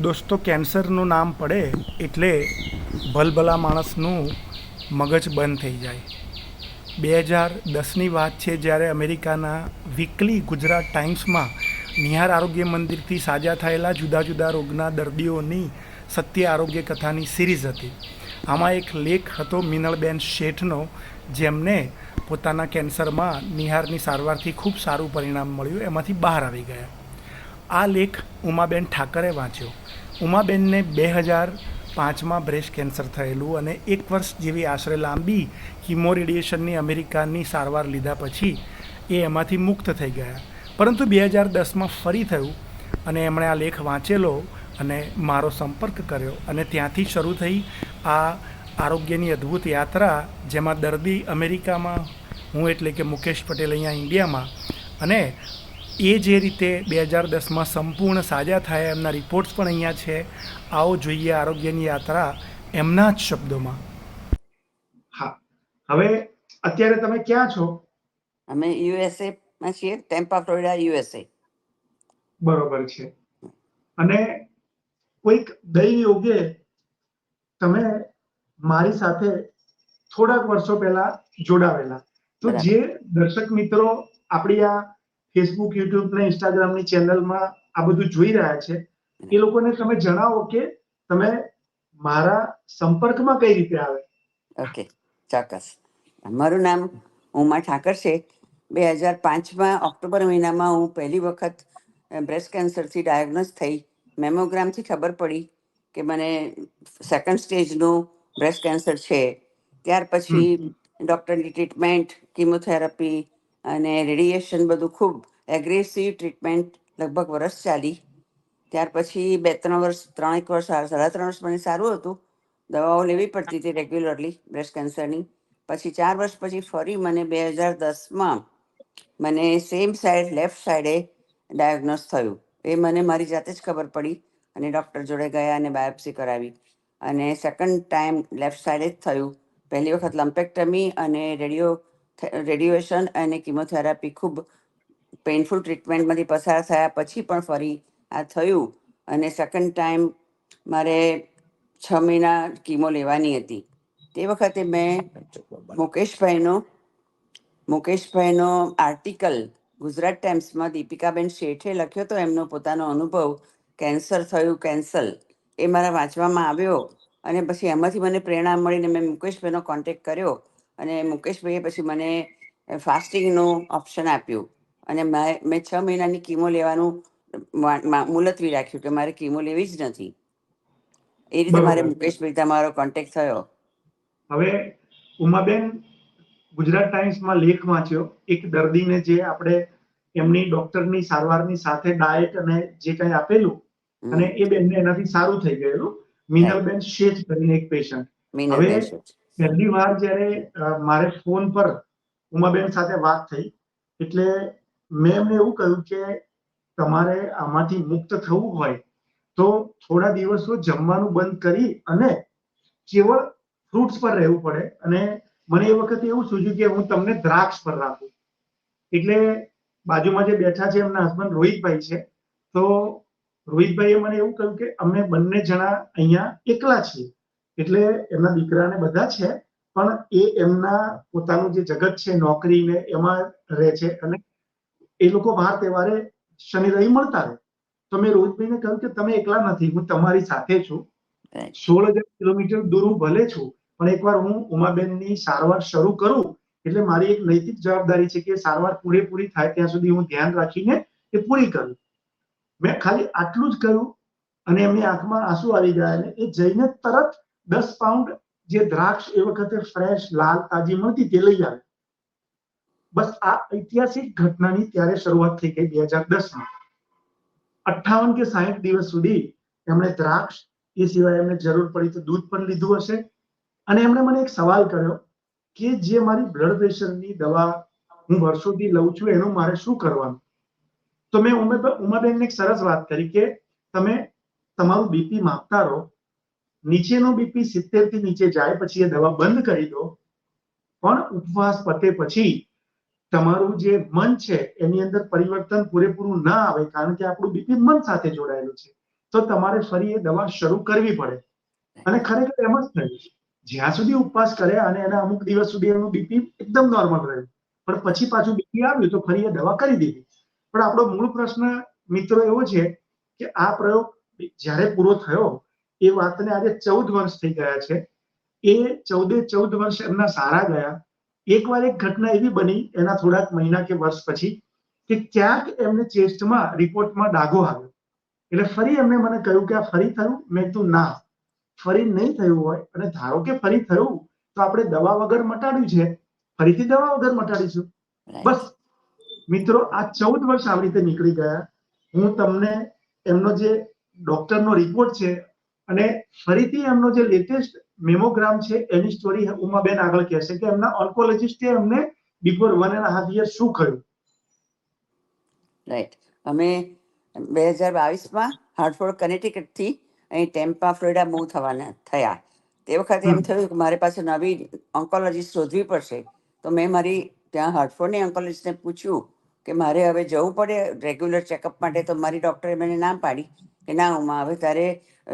દોસ્તો, કેન્સરનું નામ પડે એટલે ભલભલા માણસનું મગજ બંધ થઈ જાય. બે હજાર દસની વાત છે, જ્યારે અમેરિકાના વીકલી ગુજરાત ટાઈમ્સમાં નિહાર આરોગ્ય મંદિરથી સાજા થયેલા જુદા જુદા રોગના દર્દીઓની સત્ય આરોગ્ય કથાની સિરીઝ હતી. આમાં એક લેખ હતો મિનળબેન શેઠનો, જેમને પોતાના કેન્સરમાં નિહારની સારવારથી ખૂબ સારું પરિણામ મળ્યું, એમાંથી બહાર આવી ગયા. આ લેખ ઉમાબેન ઠાકરે વાંચ્યો. ઉમાબેનને બે હજાર પાંચમાં બ્રેસ્ટ કેન્સર થયેલું અને એક વર્ષ જેવી આશરે લાંબી કિમો રેડિયેશનની અમેરિકાની સારવાર લીધા પછી એ એમાંથી મુક્ત થઈ ગયા. પરંતુ બે હજાર દસમાં ફરી થયું અને એમણે આ લેખ વાંચેલો અને મારો સંપર્ક કર્યો અને ત્યાંથી શરૂ થઈ આ આરોગ્યની અદ્ભુત યાત્રા જેમાં દર્દી અમેરિકામાં, હું એટલે કે મુકેશ પટેલ અહીંયા ઇન્ડિયામાં, અને એ જે રીતે બે હજાર દસમાં સંપૂર્ણ સાજા થયા એમના રિપોર્ટ્સ પણ અહીંયા છે આવો જોઈએ આરોગ્યની યાત્રા એમના જ શબ્દોમાં. હા હવે અત્યારે તમે ક્યાં છો? અમે યુએસએ માં છીએ ટેમ્પા ફ્લોરિડા યુએસએ. બરોબર છે. અને કોઈક દૈવ યોગે તમે મારી સાથે થોડાક વર્ષો પહેલા જોડાવેલા. તો જે દર્શક મિત્રો આપણી આ ફેસબુક યુટ્યુબ ને ઇન્સ્ટાગ્રામની ચેનલમાં આ બધું જોઈ રહ્યા છે. એ લોકોને તમે જણાવો કે તમે મારા સંપર્કમાં કઈ રીતે આવે? ઓકે ચોક્કસ. મારું નામ ઉમા ઠાકર છે. બે હજાર પાંચમાં ઓક્ટોબર મહિનામાં હું પહેલી વખત બ્રેસ્ટ કેન્સરથી ડાયગ્નોઝ થઈ. મેમોગ્રામથી ખબર પડી કે મને સેકન્ડ સ્ટેજનું બ્રેસ્ટ કેન્સર છે. ત્યાર પછી ડૉક્ટરની ટ્રીટમેન્ટ કિમોથેરાપી અને રેડિયેશન બધું ખૂબ એગ્રેસિવ ટ્રીટમેન્ટ લગભગ વર્ષ ચાલી. ત્યાર પછી બે ત્રણ વર્ષ ત્રણેક વર્ષ, સાડા ત્રણ વર્ષ મને સારું હતું. દવાઓ લેવી પડતી હતી રેગ્યુલરલી બ્રેસ્ટ કેન્સરની પછી ચાર વર્ષ પછી ફરી મને બે હજાર દસમાં મને સેમ સાઈડ લેફ્ટ સાઈડે ડાયગ્નોઝ થયું. એ મને મારી જાતે જ ખબર પડી અને ડૉક્ટર જોડે ગયા અને બાયોપ્સી કરાવી. અને સેકન્ડ ટાઈમ લેફ્ટ સાઈડે જ થયું. પહેલી વખત લમ્પેક્ટમી અને રેડિયો રેડિયેશન અને કિમોથેરાપી ખૂબ પેઇનફુલ ટ્રીટમેન્ટમાંથી પસાર થયા પછી પણ ફરી આ થયું અને સેકન્ડ ટાઈમ મારે છ મહિના કીમો લેવાની હતી. તે વખતે મેં મુકેશભાઈનો મુકેશભાઈનો આર્ટિકલ ગુજરાત ટાઈમ્સમાં દીપિકાબેન શેઠે લખ્યો હતો એમનો પોતાનો અનુભવ, કેન્સર થયું, કેન્સલ, એ મારા વાંચવામાં આવ્યો અને પછી એમાંથી મને પ્રેરણા મળીને મેં મુકેશભાઈનો કોન્ટેક્ટ કર્યો અને મુકેશભાઈએ પછી મને ફાસ્ટિંગનું ઓપ્શન આપ્યું. અને મેં છ મહિનાની કીમો લેવાનું મુલતવી રાખ્યું કે મારે કીમો લેવી જ નથી. એ રીતે મારે. મુકેશભાઈ તમારો કોન્ટેક્ટ થયો. હવે ઉમાબેન ગુજરાત ટાઈમ્સમાં લેખ વાંચ્યો. એક દર્દીને જે આપણે એમની ડોક્ટરની સારવારની સાથે ડાયટ અને જે કંઈ આપેલું અને એ બેનને એનાથી સારું થઈ ગયેલું. મિનલબેન શેઠ કરીને એક પેશન્ટ હવે-. પહેલી વાર જ્યારે મારે ફોન પર ઉમાબેન સાથે વાત થઈ, એટલે મેં એમને એવું કહ્યું કે તમારે આમાંથી મુક્ત થવું હોય તો થોડા દિવસો જમવાનું બંધ કરી અને કેવળ ફ્રૂટ્સ પર રહેવું પડે. અને મને એ વખતે એવું સૂજ્યું કે હું તમને દ્રાક્ષ પર રાખું. એટલે બાજુમાં જે બેઠા છે એમના હસબન્ડ રોહિતભાઈ છે, તો રોહિતભાઈએ મને એવું કહ્યું કે અમે બંને જણા અહીંયા એકલા છીએ. એટલે એમના દીકરાને બધા છે પણ એ એમના પોતાનું જે જગત છે નોકરી ને એમાં રહે છે અને એ લોકો વાર તહેવારે શનિ રવિ મળતા રહે. તો મેં રોહિતભાઈને કહ્યું કે તમે એકલા નથી હું તમારી સાથે છું. સોળ હજાર કિલોમીટર દૂર હું ભલે છું પણ એકવાર હું ઉમાબેનની સારવાર શરૂ કરું એટલે મારી એક નૈતિક જવાબદારી છે કે સારવાર પૂરેપૂરી થાય ત્યાં સુધી હું ધ્યાન રાખીને એ પૂરી કરું. મેં ખાલી આટલું જ કર્યું અને એમની આંખમાં આંસુ આવી ગયા અને એ જઈને તરત દસ પાઉન્ડ જે દ્રાક્ષ એ વખતે ફ્રેશ લાલ, તાજી મળતી તે લઈ આવે. બસ આ ઐતિહાસિક ઘટનાની ત્યારે શરૂઆત થઈ ગઈ બે હજાર દસમાં. અઠ્ઠાવન કે સાહીઠ દિવસ સુધી એમણે દ્રાક્ષ, એ સિવાય એમને જરૂર પડી તો દૂધ પણ લીધું હશે. અને એમણે મને એક સવાલ કર્યો કે જે મારી બ્લડ પ્રેશરની દવા હું વર્ષોથી લઉં છું, એનું મારે શું કરવાનું? તો મેં ઉમા- ઉમાબેનને એક સરસ વાત કરી કે તમે તમારું બીપી માપતા રહો નીચેનો બીપી સિત્તેરથી નીચે જાય, પછી એ દવા બંધ કરી દો. પણ ઉપવાસ પતે પછી તમારું જે મન છે, એની અંદર પરિવર્તન પૂરેપૂરું ના આવે, કારણ કે આપણું બીપી મન સાથે જોડાયેલું છે. તો તમારે ફરી એ દવા શરૂ કરવી પડે. અને ખરેખર એમ જ થયું જ્યાં સુધી ઉપવાસ કરે અને એના અમુક દિવસ સુધી એનું બીપી એકદમ નોર્મલ રહ્યું પણ પછી પાછું બીપી આવ્યું તો ફરી એ દવા કરી દીધી. પણ આપણો મૂળ પ્રશ્ન મિત્રો એવો છે કે આ પ્રયોગ જ્યારે પૂરો થયો એ વાતને આજે ચૌદ વર્ષ થઈ ગયા છે. એ ચૌદે ચૌદ વર્ષ એમના સારા ગયા. એકવાર એક ઘટના એવી બની એના થોડાક મહિના કે વર્ષ પછી કે ક્યાંક એમને ચેસ્ટમાં રિપોર્ટમાં ડાઘો આવ્યો. એટલે ફરી એમને મને કહ્યું કે આ ફરી થયું? મેં કીધું ના. ફરી નહીં થયું હોય. અને ધારો કે ફરી થયું તો આપણે દવા વગર મટાડ્યું છે. ફરીથી દવા વગર મટાડીશું. બસ. મિત્રો આ ચૌદ વર્ષ આવી રીતે નીકળી ગયા. હું તમને એમનો જે ડોક્ટરનો રિપોર્ટ છે અને ફરીથી એમનો જે લેટેસ્ટ મેમોગ્રામ છે એની સ્ટોરી ઉમાબેન આગળ કહેશે કે એમના ઓન્કોલોજીસ્ટે એમને before one and half year શું કહ્યું? રાઈટ અમે બે હજાર બાવીસમાં હાર્ટફોર્ડ કનેટિકટથી અહીં ટેમ્પા ફ્લોરિડા મૂવ થવાના થયા. તે વખતે એમ થયું કે મારે પાસે નવી ઓન્કોલોજીસ્ટ શોધવી પડશે. તો મેં મારી ત્યાં હાર્ટફોર્ડની ઓન્કોલોજીસ્ટને પૂછ્યું કે મારે હવે જવું પડે રેગ્યુલર ચેકઅપ માટે? તો મારી ડૉક્ટરે મને ના પાડી. કે ના ઉમા હવે તારે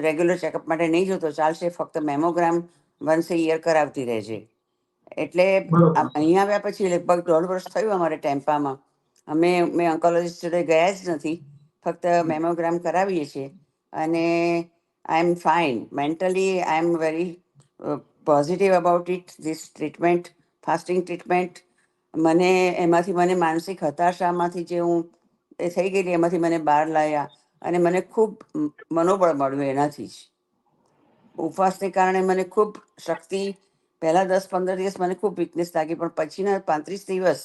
રેગ્યુલર ચેકઅપ માટે નહીં જોતો ચાલશે ફક્ત મેમોગ્રામ વન્સ એ યર કરાવતી રહેજે. એટલે અહીંયા આવ્યા પછી લગભગ દોઢ વર્ષ થયું અમારે ટેમ્પામાં. અમે મેં ઓન્કોલોજીસ્ટ જોડે ગયા જ નથી ફક્ત મેમોગ્રામ કરાવીએ છીએ. અને I am fine mentally I am very positive about it this treatment fasting treatment મને એમાંથી મને માનસિક હતાશામાંથી જે હું એ થઈ ગયેલી એમાંથી મને બહાર લાવ્યા અને મને ખૂબ મનોબળ મળ્યું એનાથી જ. ઉપવાસને કારણે મને ખૂબ શક્તિ, પહેલા દસ પંદર દિવસ મને ખૂબ વીકનેસ લાગી, પણ પછીના પાંત્રીસ દિવસ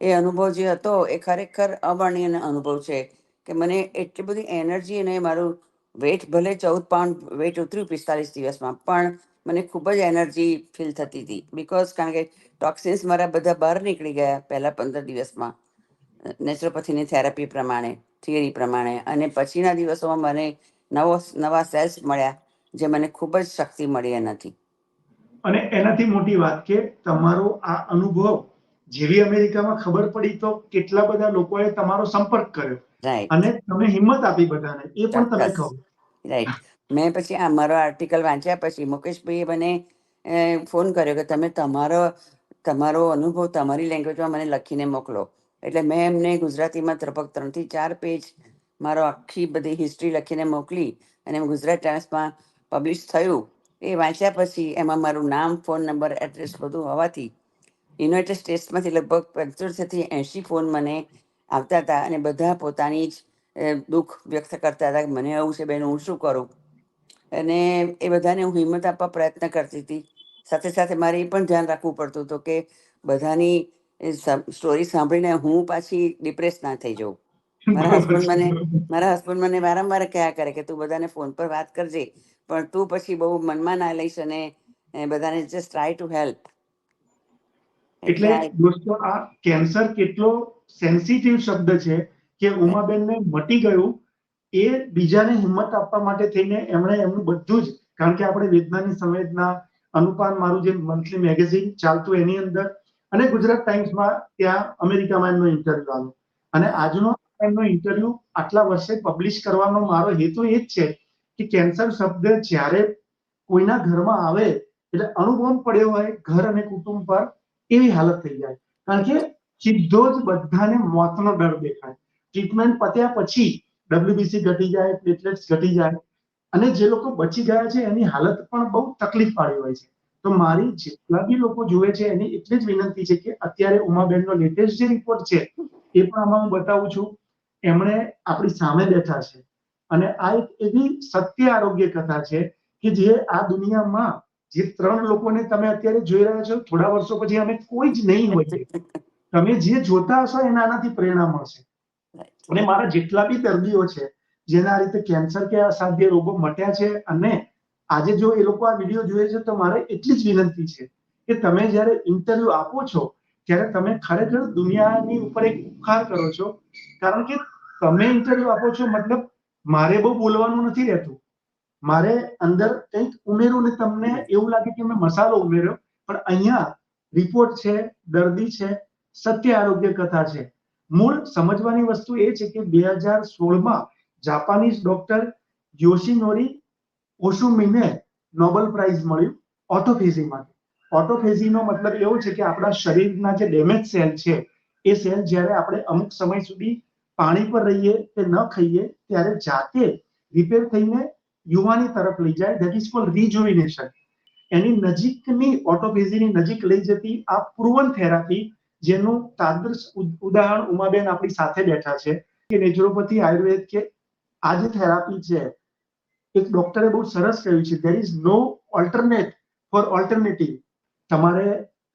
એ અનુભવ જે હતો એ ખરેખર અવર્ણનીય અનુભવ છે કે મને એટલી બધી એનર્જી અને મારું વેટ ભલે ચૌદ પાઉન્ડ વેટ ઉતર્યું પિસ્તાલીસ દિવસમાં, પણ મને ખૂબ જ એનર્જી ફીલ થતી હતી. બિકોઝ કારણ કે ટોક્સિન્સ મારા બધા બહાર નીકળી ગયા પહેલા પંદર દિવસમાં. નેચરોપેથીની થેરાપી પ્રમાણે થિયરી પ્રમાણે અને પછીના દિવસોમાં મને નવો નવા સેલ્સ મળ્યા જે મને ખૂબ જ શક્તિ મળી એનાથી. અને એનાથી મોટી વાત કે તમારો આ અનુભવ જેવી અમેરિકામાં ખબર પડી તો કેટલા બધા લોકોએ તમારો સંપર્ક કર્યો. અને તમે હિંમત આપી બધાને એ પણ તમે કહો. રાઈટ મેં પછી આ મારો આર્ટિકલ વાંચ્યા પછી મુકેશભાઈએ મને ફોન કર્યો કે તમે તમારો તમારો અનુભવ તમારી લેંગ્વેજમાં મને લખીને મોકલો. એટલે મેં એમને ગુજરાતીમાં લગભગ ત્રણથી ચાર પેજ મારો આખી બધી હિસ્ટ્રી લખીને મોકલી અને ગુજરાત ટાઈમ્સમાં પબ્લિશ થયું. એ વાંચ્યા પછી એમાં મારું નામ ફોન નંબર એડ્રેસ બધું હોવાથી યુનાઇટેડ સ્ટેટ્સમાંથી લગભગ પંચોતેરથી એંશી ફોન મને આવતા હતા અને બધા પોતાની જ દુઃખ વ્યક્ત કરતા હતા કે મને આવું છે બેન, હું શું કરું? અને એ બધાને હું હિંમત આપવા પ્રયત્ન કરતી હતી. સાથે સાથે મારે એ પણ ધ્યાન રાખવું પડતું હતું કે બધાની સ્ટોરી સાંભળીને હું પાછી ડિપ્રેસ ના થઈ જાઉં. મારા હસબન્ડ મને મારા હસબન્ડ મને વારંવાર કહ્યા કરે કે તું બધાને ફોન પર વાત કરજે પણ તું પછી બહુ મનમાં ના લઈશ અને બધાને જસ્ટ ટ્રાય ટુ હેલ્પ એટલે દોસ્તો આ કેન્સર કેટલો સેન્સિટિવ શબ્દ છે કે ઉમાબેનને મટી ગયું એ બીજાને હિંમત આપવા માટે થઈને એમણે એમનું બધું જ કારણ કે આપણે વેદનાની સંવેદના અનુપાન મારું જે મંથલી મેગેઝિન ચાલતું એની અંદર અને ગુજરાત ટાઈમ્સમાં ત્યાં અમેરિકામાં એમનો ઇન્ટરવ્યુ આવ્યો. અને આજનો એમનો ઇન્ટરવ્યુ આટલા વર્ષે પબ્લિશ કરવાનો મારો હેતુ એ જ છે કે કેન્સર શબ્દ જ્યારે કોઈના ઘરમાં આવે એટલે અનુભવ પડ્યો હોય ઘર અને કુટુંબ પર એવી હાલત થઈ જાય. કારણ કે સીધો જ બધાને મોતનો ડર દેખાય. ટ્રીટમેન્ટ પત્યા પછી ડબ્લ્યુબીસી ઘટી જાય, પ્લેટલેટ્સ ઘટી જાય અને જે લોકો બચી ગયા છે એની હાલત પણ બહુ તકલીફ વાળી હોય છે. તો મારી જેટલા બી લોકો જુએ છે એની એટલી જ વિનંતી છે કે અત્યારે ઉમાબેનનો લેટેસ્ટ જે રિપોર્ટ છે એ પણ આમાં હું બતાવું છું. એમણે આપણી સામે બેઠા છે. અને આ એક એવી સત્ય આરોગ્ય કથા છે કે જે આ દુનિયામાં જે ત્રણ લોકોને તમે અત્યારે જોઈ રહ્યા છો થોડા વર્ષો પછી અમે કોઈ જ નહીં હોય. તમે જે જોતા હશો એના આનાથી પ્રેરણા મળશે. અને મારા જેટલા બી દર્દીઓ છે જેના રીતે કેન્સર કે અસાધ્ય રોગો મટ્યા છે અને આજે જો એ લોકો આ વીડિયો જોઈએ છે, તો મારે એટલી જ વિનંતી છે કે તમે જ્યારે ઇન્ટરવ્યુ આપો છો, ત્યારે તમે ખરેખર દુનિયાની ઉપર એક ઉપકાર કરો છો. કારણ કે તમે ઇન્ટરવ્યુ આપો છો, મતલબ મારે બહુ બોલવાનું નથી રહેતું. મારે અંદર કંઈક ઉમેરું ને તમને એવું લાગે કે મેં મસાલો ઉમેર્યો, પણ અહીંયા રિપોર્ટ છે, દર્દી છે, સત્ય આરોગ્ય કથા છે. મૂળ સમજવાની વસ્તુ એ છે કે બે હજાર સોળમાં જાપાનીઝ ડોક્ટર યોશિનોરી ઓશુમીને નોબેલ પ્રાઇઝ મળ્યું ઓટોફેઝી માટે. ઓટોફેઝીનો મતલબ એવો છે કે આપણા શરીરના જે ડેમેજ સેલ છે, એ સેલ જ્યારે આપણે અમુક સમય સુધી પાણી પર રહીએ કે ન ખાઈએ, ત્યારે જાતે રિપેર થઈને યુવાની તરફ લઈ જાય. ધેટ ઇઝ કોલ રિજુવિનેશન એની નજીકની ઓટોફેઝીની નજીક લઈ જતી આ પ્રુવન થેરાપી જેનું તાદૃશ ઉદ- ઉદાહરણ ઉમાબેન આપણી સાથે બેઠા છે કે નેચરોપેથી આયુર્વેદ કે આ જે થેરાપી છે એક ડોક્ટરે બહુ સરસ કહ્યું છે there is no alternate for alternative તમારે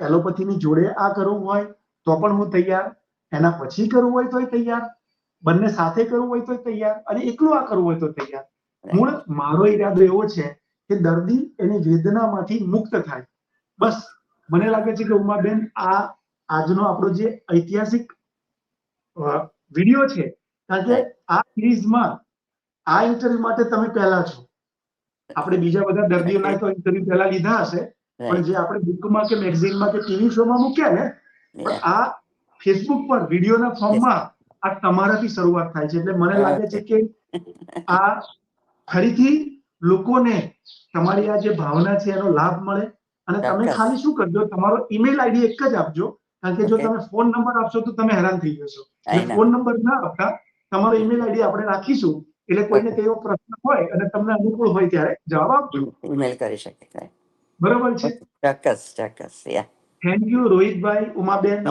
એલોપેથીની જોડે આ કરવું હોય તો પણ હું તૈયાર એના પછી કરવું હોય તોય તૈયાર બંને સાથે કરવું હોય તોય તૈયાર અને એકલું આ કરવું હોય તો તૈયાર. મૂળ મારો ઈરાદો એવો છે કે દર્દી એની વેદનામાંથી મુક્ત થાય. બસ મને લાગે છે કે ઉમાબેન આ આજનો આપણો જે ઐતિહાસિક વીડિયો છે કારણ કે આ સિરીઝમાં આ ઇન્ટરવ્યુ માટે તમે પહેલા છો. આપણે બીજા બધા દર્દીઓના તો ઇન્ટરવ્યુ પહેલા લીધા હશે. પણ જે આપણે બુકમાં કે મેગઝીનમાં કે ટીવી શોમાં મૂક્યા ને પણ આ ફેસબુક પર વિડીયોના ફોર્મમાં આ તમારાથી શરૂઆત થાય છે. એટલે મને લાગે છે કે આ ફરીથી લોકોને તમારી આ જે ભાવના છે એનો લાભ મળે. અને તમે ખાલી શું કરજો તમારો ઈમેલ આઈડી એક જ આપજો. કારણ કે જો તમે ફોન નંબર આપશો તો તમે હેરાન થઈ જશો. ફોન નંબર ના આપતા તમારો ઈમેલ આઈડી આપણે રાખીશું. એટલે કોઈને. કઈ એવો પ્રશ્ન હોય અને તમને અનુકૂળ હોય ત્યારે જવાબ આપજો ઈમેલ કરી શકે બરાબર છે? ચોક્કસ ચોક્કસ. યા થેન્ક યુ રોહિતભાઈ ઉમાબેન.